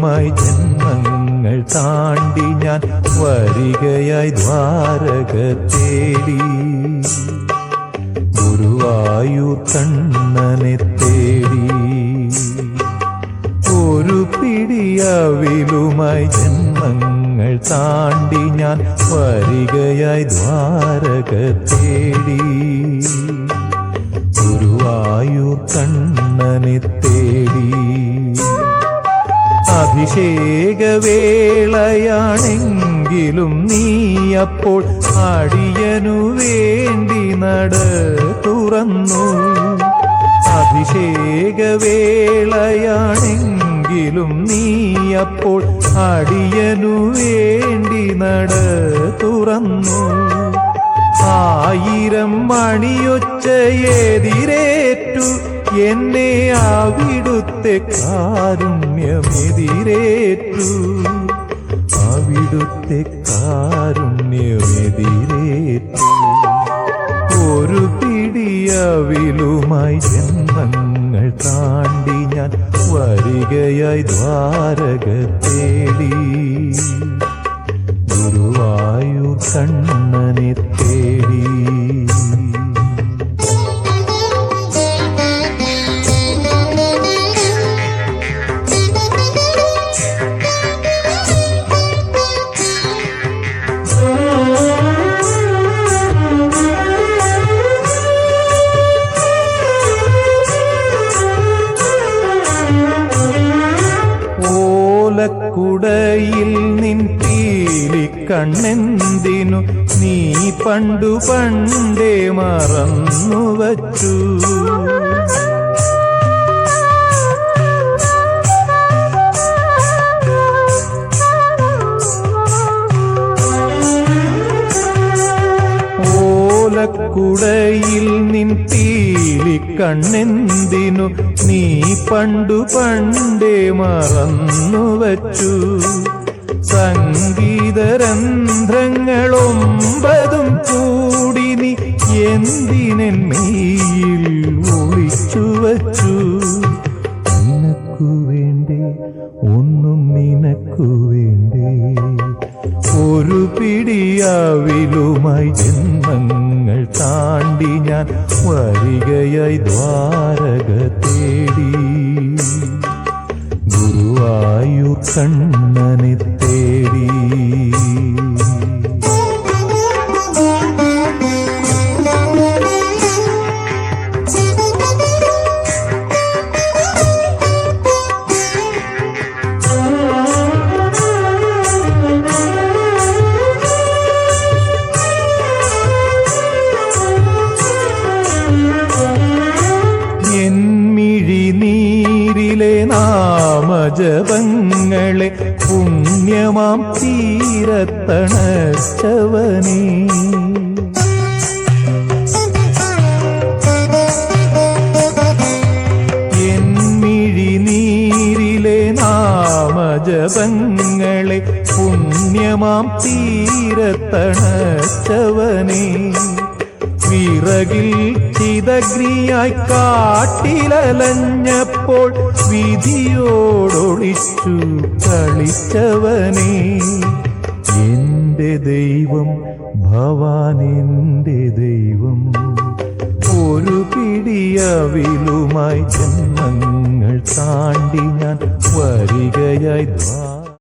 മായി ജന്മങ്ങൾ താണ്ടി ഞാൻ വരികയായി ദ്വാരക തേടി. ഗുരുവായു കണ്ണനെ തേടി. ഒരു പിടിയവിലുമായി ജന്മങ്ങൾ താണ്ടി ഞാൻ വരികയായി ദ്വാരക തേടി. ഗുരുവായു കണ്ണനെ തേടി. അഭിഷേകവേളയാണെങ്കിലും നീ അപ്പോൾ അടിയനു വേണ്ടി നട തുറന്നു. അഭിഷേകവേളയാണെങ്കിലും നീ അപ്പോൾ അടിയനു വേണ്ടി നട തുറന്നു. ആയിരം മണിയൊച്ചയെതിരേറ്റു എന്നെ അവിടുത്തെ കാരുണ്യമെതിരേറ്റു. അവിടുത്തെ കാരുണ്യമെതിരേറ്റു. ഒരു പിടിയവിലുമായി ജന്മങ്ങൾ താണ്ടി ഞാൻ വരികയായി ദ്വാരക തേടി ഗുരുവായൂർ കണ്ണനെ തേടി. ഓലക്കുടയിൽ നിൻ പീലി കണ്ണെന്തിനു നീ പണ്ടു പണ്ടേ മറന്നു വച്ചു ഓലക്കുടയിൽ നിൻ തീലി കണ്ണെന്തിനു നീ പണ്ടു പണ്ടേ മറന്നു വച്ചു. സംഗീതരന്ധ്രങ്ങളൊമ്പതും കൂടി നീ ഒളിച്ചു ഒന്നും നിനക്കു വേണ്ടേ. ഒരു പിടിയാവിലുമായി ജന്മങ്ങൾ താണ്ടി ഞാൻ വരികയായി ദ്വാരക തേടി ഗുരുവായൂർ കണ്ണനെ നീരിലെ നാമജപങ്ങളെ പുണ്യമാം തീരത്തണച്ചവനേ. ജപങ്ങളെ പുണ്യമാം തീരത്തണച്ചവനേ. വിറകിൽ ചിതഗ്നിയായി കാട്ടിലലഞ്ഞപ്പോൾ വിധിയോടൊളിച്ചു കളിച്ചവനേ എന്റെ ദൈവം ഭവാൻ എന്റെ ദൈവം ഒരു പിടിയവിലുമായി ജന്മങ്ങൾ താണ്ടി ഞാൻ വരികയായി